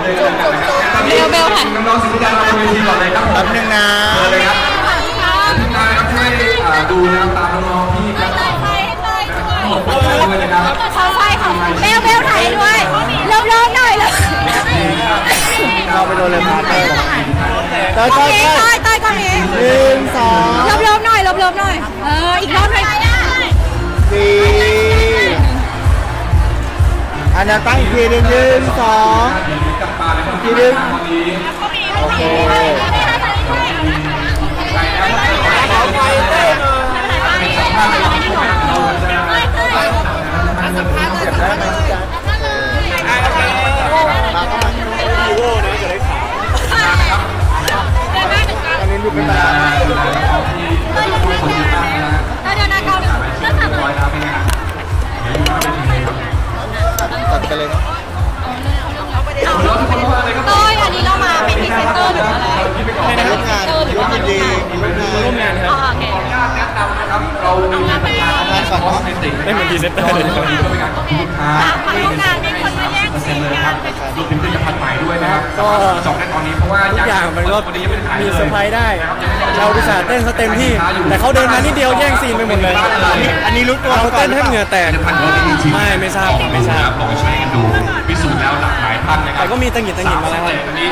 เบลเบลค่ะน้องๆศิลปินดาราบนเวทีก่อนเลยครับผมแป๊บนึงนะเชิญเลยครับทีมงานนะครับช่วยอ่าดูนะครับตามน้องๆที่กำลังหมดตัวด้วยนะครับ ขอไฟของเบลเบลถ่ายด้วยเริ่มเริ่มหน่อยเลยเราไปโดนเลยพาเตอร์เตอร์โอก็เคก็ใต้ใต้กล้องนี้หนึ่งสองเริ่มเริ่มหน่อยเริ่มเริ่มหน่อย เออ อีกรอบหน่อยสี่ อันนั้นตั้งอีกทีหนึ่งหนึ่งสอง จับตาเลยครับ ทีหนึ่ง วันนี้ โอเค เป็นสัมภาษณ์ในที่เราจะ อันนี้ดูเป็นตา เหมือนพรีเซนเตอร์เลยครับเป็นการลูกค้ามาร่วมงานมีคนมาแย่งเปอร์เซ็ซีน ต์นเลยกัคนรับรวมถึงผลิตภัณฑ์ใหม่ด้วยนะครับก็จองได้ตอนนี้เพราะว่าทุกอย่างมันก็วันนี้ยังไม่ได้ขายมีเลยเซอร์ไพรส์ได้ เราอุตส่าห์เต้นเขาเต็มที่ แต่เขาเดินมานิดเดียวแย่งซีนไปหมดเลยอันนี้รู้ตัวเราเต้นให้เหงื่อแตกผลิตภัณฑ์ของจริงๆไม่ไม่ทราบไม่ทราบลองไปใช้กันดูพิสูจน์แล้วหลากหลายท่านนะครัแต่ก็มีตังหงิดตังหงิดมาแล้วครับอันนี้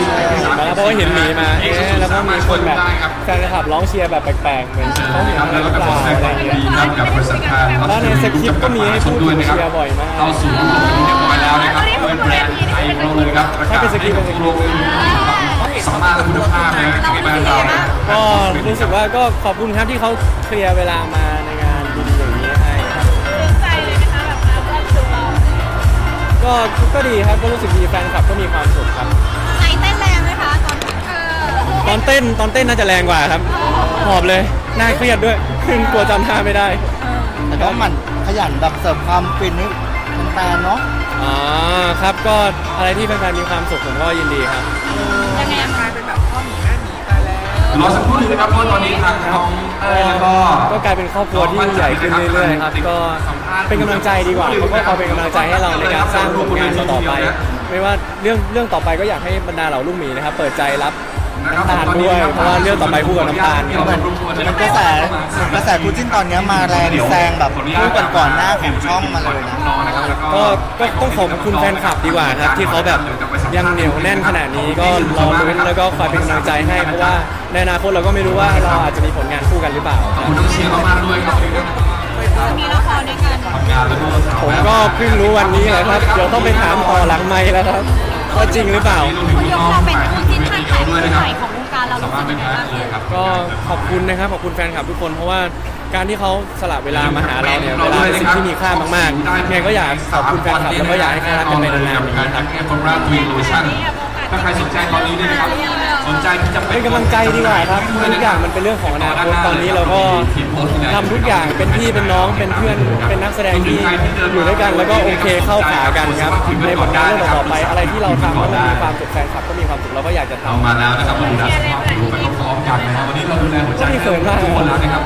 มาแล้วเพราะว่าเห็นหมีมาเอ๊ะแล้วก็มีคนแบบแฟนคลับร้องเชียร์แบบแปลกๆเหมือนเขาเห็นครับอะไรแล้วหก็รือเปขอล่าแสดงอะไรความอย่างยินเงี้ย ดีนะครับกับบริษัททางแล้วในสคริปต์ก็มีให้พูดถึงเชียร์บ่อยมาก เข้าสู่ระบบเรียบร้อยแล้วนะครับ เป็นแบรนด์ไทยของเราเลยครับให้เป็นสกรีนเป็นสกรีนสามารถและคุณภาพนะในบ้านเรานะก็รู้สึกว่าก็ขอบคุณครับที่เขาเคลียร์เวลามาในงานดีๆอย่างนี้ให้ครับก็ก็ดีครับก็รู้สึกดีแฟนคลับก็มีความสุขครับไหนเต้นแรงไหมคะตอนเออตอนเต้นตอนเต้นน่าจะแรงกว่าครับหอบเลยน่าเครียดด้วยขึ้นกลัวจำท่าไม่ได้แต่ก็หมั่นขยันแบบเสิร์ฟความฟินให้แฟนๆเนาะ อ๋อครับก็อะไรที่แฟนๆมีความสุขผมก็ยินดีครับ ยังไงอะคะรอสักครู่หนึงนะครับเพราะตอนนี้ทางน้องเต้ยแล้วก็ ก็กลายเป็นครอบครัวที่ใหญ่ขึ้นเรื่อยๆครับก็เป็นกำลังใจดีกว่าแล้วก็เขาเป็นกำลังใจให้เราในการสร้างผลงานต่อๆไป ไม่ว่าเรื่องเรื่องต่อไปก็อยากให้บรรดาเหล่าลูกหมีนะครับเปิดใจรับ น้ำตาลด้วย เพราะว่าเรื่องต่อไปคู่กับน้ำตาลครับเหมือนมันกระแสกระแสคู่จิ้นตอนเนี้ยมาแรงแซงแบบคู่กันก่อนหน้าของช่องมาเลยนะน้องนะครับแล้วก็ก็ต้องขอบคุณแฟนคลับดีกว่าครับที่เขาแบบยังเหนียวแน่นขนาดนี้ก็รอลุ้นแล้วก็คอยเป็นกำลังใจให้เพราะว่าในอนาคตเราก็ไม่รู้ว่าเราอาจจะมีผลงานคู่กันหรือเปล่าขอบคุณน้องเชียร์มากๆด้วยครับมีละครด้วยกันทำงานแล้วก็สาวผมก็เพิ่งรู้วันนี้แหละครับเดี๋ยวต้องไปถามต่อหลังไมค์แล้วครับ ว่าจริงหรือเปล่า คุณยกเราเป็นคู่จิ้นท่านขายคู่ใหม่ของวงการเราสารู้มารสึถกเป็นยังไงแพ้บ้างเลยครับก็ขอบคุณนะครับขอบคุณแฟนคลับทุกคนเพราะว่าการที่เขาสละเวลามาหาเราเนี่ยเวลาเป็นสิ่งที่มีค่ามากๆไงก็อยากขอบคุณแฟนคลับแล้วก็อยากให้เขารักกันไปนานๆอย่างการนี้ครับแอปฟอร์ราทวีโลชั่นถ้าใครสนใจตอนนี้เนี่ยนะครับส นใจที่จะเป็นกำลังใจดีกว่าครับทุกอย่างมันเป็นเรื่องของอนาคตตอนนี้เราก็ทำทุกอย่างเป็นพี่เป็นน้องเป็นเพื่อนเป็นนักแสดงที่อยู่ด้วยกันแล้วก็โอเคเข้าขากันครับในผลงานเรื่องต่อๆไป อะไรที่เราทำแล้วมันมีความสุขแฟนคลับก็มีความสุขเราก็อยากจะทำเอามาแล้วนะครับมาดูแลสุขภาพดูไปพร้อมๆกันนะครับวันนี้เราดูแลหัวใจให้ทุกคนแล้วนะครับ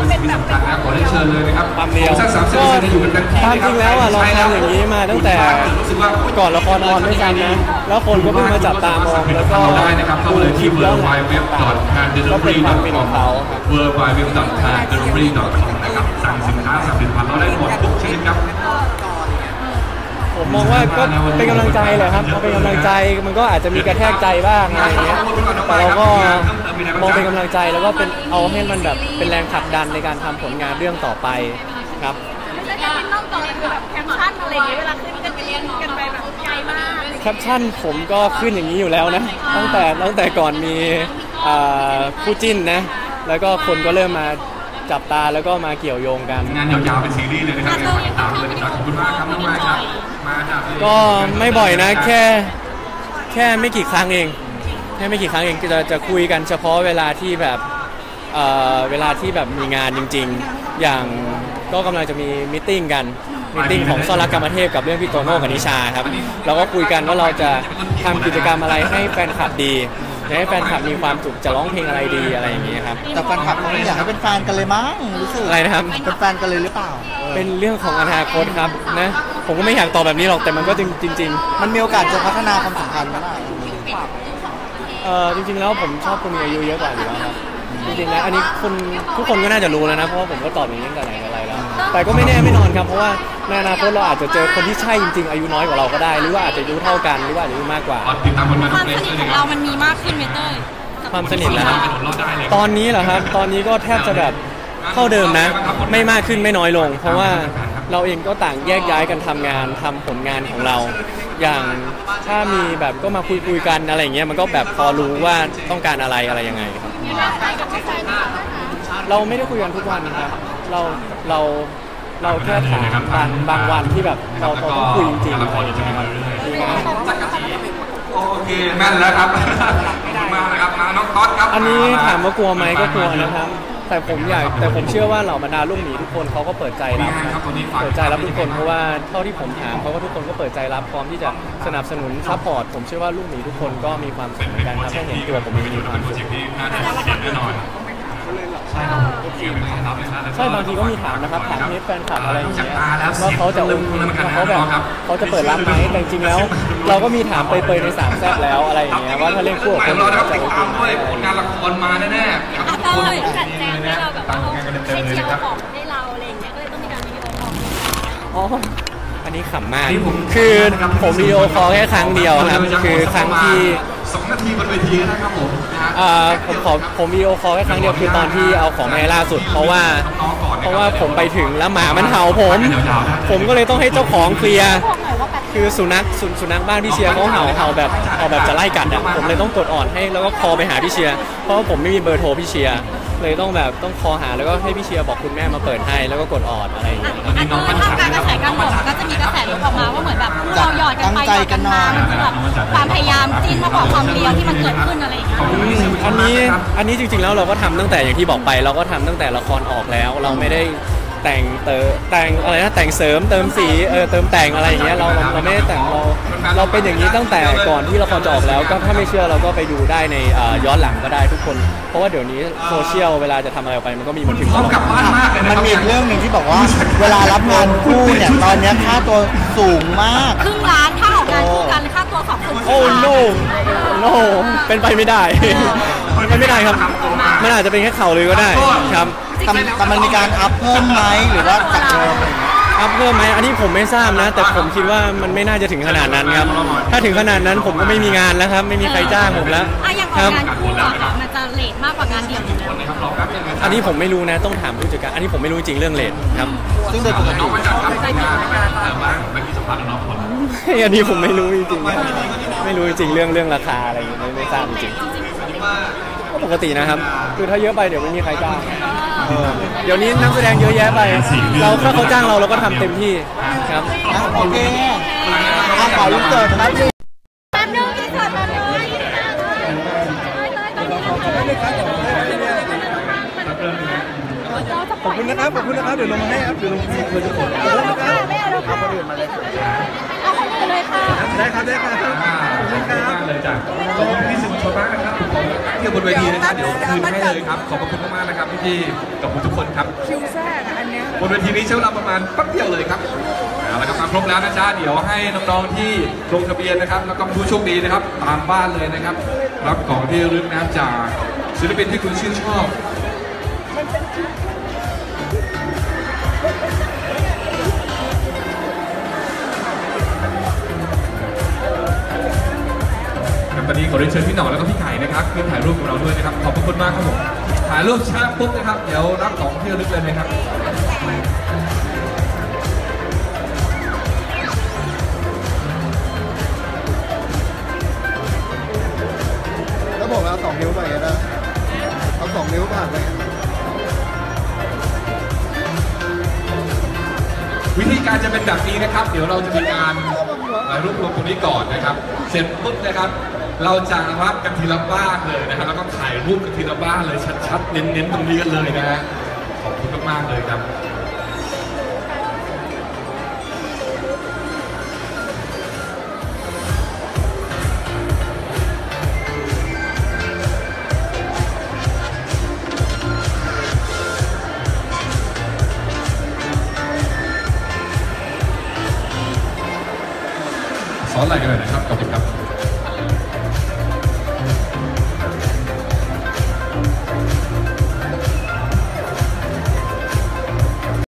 วิสหรือว่าเป็นแบบเป็นขอได้เชิญเลยนะครับความเดียวสักสามสิบก็เปอร์เซ็นต์อยู่กันเต็มที่ตามจริงแล้วอะเราทำอย่างนี้มาตั้งแต่รู้สึกว่าก่อนละครออนด้วยกันนะแล้วคนก็เพิ่งมาจับตามองแล้วก็ได้นะครับเข้าดูเลยคลิที่ปย้อนหลัง www.handelivery.com ก็เป็นความเป็นของเขาครับ www.handelivery.com นะครับสั่งสินค้าสั่งผลิตภัณฑ์เราได้หมดทุกชนิดครับ ผมมองว่าก็เป็นกำลังใจแหละครับพอเป็นกำลังใจมันก็อาจจะมีกระแทกใจบ้างอะไรอย่างเงี้ยแต่เราก็มองเป็นกำลังใจแล้วก็เป็นเอาให้มันแบบเป็นแรงผลักดันในการทำผลงานเรื่องต่อไปครับ ไม่ใช่การเป็นนอกจอคือแบบแคปชั่นอะไรอย่างเงี้ยเวลาขึ้นกันไปเรียนกันไปแบบไกลมาก แคปชั่นผมก็ขึ้นอย่างนี้อยู่แล้วนะ ตั้งแต่ตั้งแต่ก่อนมีอ่าคู่จิ้นนะ แล้วก็คนก็เริ่มมา จับตาแล้วก็มาเกี่ยวโยงกัน งานยาวๆเป็นซีรีส์เลยนะครับเดี๋ยวติดตามเลยนะครับขอบคุณมากครับน้องมายครับมาจากก็ไม่บ่อยนะแค่แค่ไม่กี่ครั้งเอง แค่ไม่กี่ครั้งเองจะจะคุยกันเฉพาะเวลาที่แบบเอ่อเวลาที่แบบมีงานจริง ๆ อย่างก็กำลังจะมีมิทติ้งกันมิทติ้งของซ่อนรักกรรมเทพกับเรื่องพี่โตโน่กับนิชาครับเราก็คุยกันว่าเราจะทำกิจกรรมอะไรให้แฟนคลับดี อยากให้แฟนคลับมีความสุขจะร้องเพลงอะไรดีอะไรอย่างเงี้ยครับ แต่แฟนคลับเขาไม่อยากให้เป็นแฟนกันเลยมั้งรู้สึกอะไรนะครับ เป็นแฟนกันเลยหรือเปล่าเป็นเรื่องของอนาคตครับนะ ผมก็ไม่อยากตอบแบบนี้หรอกแต่มันก็จริงจริงมันมีโอกาสจะพัฒนาความสัมพันธ์ไหมล่ะๆเออจริง ๆ แล้วผมชอบคนมีอายุเยอะกว่าอยู่แล้วครับ จริงๆแล้วอันนี้คนทุกคนก็น่าจะรู้แล้วนะเพราะว่าผมก็ตอบอย่างนี้ตั้งแต่ไหนแต่ไรแล้ว แต่ก็ไม่แน่ไม่นอนครับเพราะว่าในอนาคตเราอาจจะเจอคนที่ใช่จริง ๆ อายุน้อยกว่าเราก็ได้ หรือว่าอาจจะอายุเท่ากันหรือว่าอาจจะอายุมากกว่า ติดตามคนมาคทุวากมเพลสงนิทเลยของนะคเรารับมันมีมากขึ้นไหมเต้ยความสนิทนะครับเราได้เลย ตอนนี้เหรอครับ ตอนนี้ก็แทบจะแบบเท่าเดิมนะ ไม่มากขึ้นไม่น้อยลง เพราะว่าเราเองก็ต่างแยกย้ายกันทำงานทำผลงานของเรา อย่างถ้ามีแบบก็มาคุยคุยๆกันอะไรอย่างเงี้ยมันก็แบบพอรู้ว่าต้องการอะไรอะไรยังไงครับ มีมากไปกับแฟนเราเราไม่ได้คุยกันทุกวันครับเราเราเราแค่ถามบางบางวันที่แบบเราเราต้องคุยจริงๆละคอะไรรอย่างจะเงี้มียคมารับเรื่อยๆโอเคแม่นแล้วครับมาแล้วครับมาน้องก๊อตครับอันนี้ถามว่ากลัวไหมก็กลัวนะครับ แต่ผมอยากแต่ผมเชื่อว่าเหล่าบรรดาลูกหมีทุกคนเขาก็เปิดใจรับนะเปิดใจรับทุกคนเพราะว่าเท่าที่ผมถามเขาก็ทุกคนก็เปิดใจรับพร้อมที่จะสนับสนุนซัพพอร์ตผมเชื่อว่าลูกหมีทุกคนก็มีความสุขเหมือนกันครับถ้าเห็นตัวผมเองมีความโปรสุเจขกต์ที่น่าจะเห็นแน่นอนใช่ครับโอเคไหมครับใช่บางทีก็มีถามนะครับถามให้แฟนคลับอะไรอย่างเงี้ยจากตาแล้วว่าเขาจะโอเคว่าเขาแบบเขาจะเปิดรับไหมแต่จริงๆแล้ว เราก็มีถามเปยๆในสามแซ่บแล้วอะไรอย่างเงี้ยว่าถ้าเล่นคู่กับคนรออื่นนะครับจะติดโอเคตามไหมด้วยผลงานละครมาแน่ๆ ครับอะทุกเต้คนยจัดแจงให้เราแบบว่าตั้งกันเต็มให้ๆเลยเชียนะครับร์ของให้เราอะไรอย่างเงี้ยก็เลยต้องมีการวิดีโอคอลอ๋ออันนี้ขำมากนี่ผมคือผมวิดีโอคอลแค่ครั้งเดียวครับ คือครั้งที่สองนาทีบนเวทีนะครับผมนะฮะอ่าผมขอผมวิดีโอคอลแค่ครั้งเดียวคือตอนที่เอาของมาให้ล่าสุด เพราะว่า เพราะว่าผมไปถึงแล้วหมามันเห่าผม ผมก็เลยต้องให้เจ้าของเคลียร์คือสุนัขสุสุนัขบ้านพี่เชียร์เขาเห่าเห่าแบบเห่าแบบจะไล่กัดอะผมเลยต้องกดอ่อนให้แล้วก็คอไปหาพี่เชียร์เพราะว่าผมไม่มีเบอร์โทรพี่เชียร์เลยต้องแบบต้องคอหาแล้วก็ให้พี่เชียร์บอกคุณแม่มาเปิดให้แล้วก็กดอ่อนอะไรอย่างเงี้ย อันนี้ถ้าการกระแสการบอกก็จะมีกระแสลุกออกมาว่า เหมือนแบบเราหยอดกันไปหยอดกันมามันคือแบบความพยายามจิ้นมากกว่าความเรียวที่มันเกิดขึ้นอะไรอย่างเงี้ยอืมอันนี้อันนี้จริงๆแล้วเราก็ทำตั้งแต่อย่างที่บอกไป เราก็ทำตั้งแต่ละครออกแล้ว เราไม่ได้ แต่งเตอแต่งอะไรนะแต่งเสริมเติมสีเออเติมแต่งอะไรอย่างเงี้ยเราเราเราไม่ได้แต่งเราเราเป็นอย่างนี้ตั้งแต่ก่อนที่ละครจะออกแล้วก็ถ้าไม่เชื่อเราก็ไปดูได้ในเอ่อย้อนหลังก็ได้ทุกคน เพราะว่าเดี๋ยวนี้โซเชียลเวลาจะทำอะไรออกไปมันก็มีบันทึกตเขาลอดกลับบ้านมากเลยนะมันครับมีอีกเรื่องหนึ่งที่บอกว่า เวลารับงานคู่เนี่ย ตอนเนี้ยค่าตัวสูงมาก ครึ่งล้านถ้าออกงานคู่กันค่าตัวสองคน โอ้ no no เป็นไปไม่ได้ เป็นไปไม่ได้ครับ มันอาจจะเป็นแค่ข่าวลือก็ได้ครับแต่แต่มันมีการอัพเพิ่มไหมหรือว่าจากเดิมอะไรอย่างเงี้ยอัพเพิ่มไหมอันนี้ผมไม่ทราบนะ แต่ผมคิดว่ามันไม่น่าจะถึงขนาดนั้นครับ ถ้าถึงขนาดนั้นผมก็ไม่มีงานแล้วครับ ไม่มีใครจ้างผมแล้วอะอย่างอคอรักงานคู่อะค่ะมันจะเลทมากกว่างานเดี่ยวอยู่แล้วอันนี้ผมไม่รู้นะต้องถามผู้จัดการ อันนี้ผมไม่รู้จริงเรื่องเลทครับ ซึ่งโดยปกติ อันนี้ผมไม่รู้จริงๆครับไม่รู้จริงๆเรื่องเรื่องราคาอะไรอย่างเงี้ยไม่ไม่ทราบจริงๆก็ปกตินะครับ คือถ้าเยอะไปเดี๋ยวไม่มีใครจ้างเออเดี๋ยวนี้นักแสดงเยอะแยะไป เราถ้าเขาจ้างเราเราก็ทำเต็มที่ครับ อะโอเคอะขอลุกเกิดนะครับแป๊บนึงที่สุดแป๊บนึง ขอบคุณนะครับ ขอบคุณนะครับ เดี๋ยวลงมาให้ครับ เดี๋ยวลงมาให้เพื่อนทุกคนขอบคุณนะครับเอาคนอื่นมาเลยเอาคนอื่นเลยค่ะ ได้ครับได้ครับ ขอบคุณมากเลยจ้ะขอบคุณพี่สื่อมวลชนมากนะครับเดี๋ยวบนเวทีนะครับเดี๋ยวคืนให้เลยครับขอบพระคุณมากๆนะครับพี่ๆกับทุกคนครับคิวแทรกอันเนี้ย บนเวทีนี้ใช้เวลาประมาณแป๊บเดียวเลยครับเอาละครับมาครบแล้วนะจ๊ะเดี๋ยวให้น้องๆที่ลงทะเบียนนะครับ แล้วก็ผู้โชคดีนะครับ ตามบ้านเลยนะครับ รับของที่ระลึกนะครับจากศิลปินที่คุณชื่นชอบ นนี้ขอเรียนเชิญพี่หน่องแล้วก็พี่ไก่นะครับขึ้นถ่ายรูปกับเราด้วยนะครับ ขอบพระคุณมากครับผม ถ่ายรูปช้าปุ๊บนะครับ เดี๋ยวรับของที่ระลึกเลยนะครับแล้วบอกเอาสองนิ้วไปก็ได้เอาสองนิ้วผ่านไปวิธีการจะเป็นแบบนี้นะครับ เดี๋ยวเราจะมีการถ่ายรูปรวมตรงนี้ก่อนนะครับ เสร็จปุ๊บนะครับ เราจะรับกันทีละบ้านเลยนะครับแล้วก็ถ่ายรูปกันทีละบ้านเลยชัดๆ เน้นๆตรงนี้กันเลยนะฮะขอบคุณมากๆเลยครับขอไหล่กันหน่อยนะครับขอบคุณครับ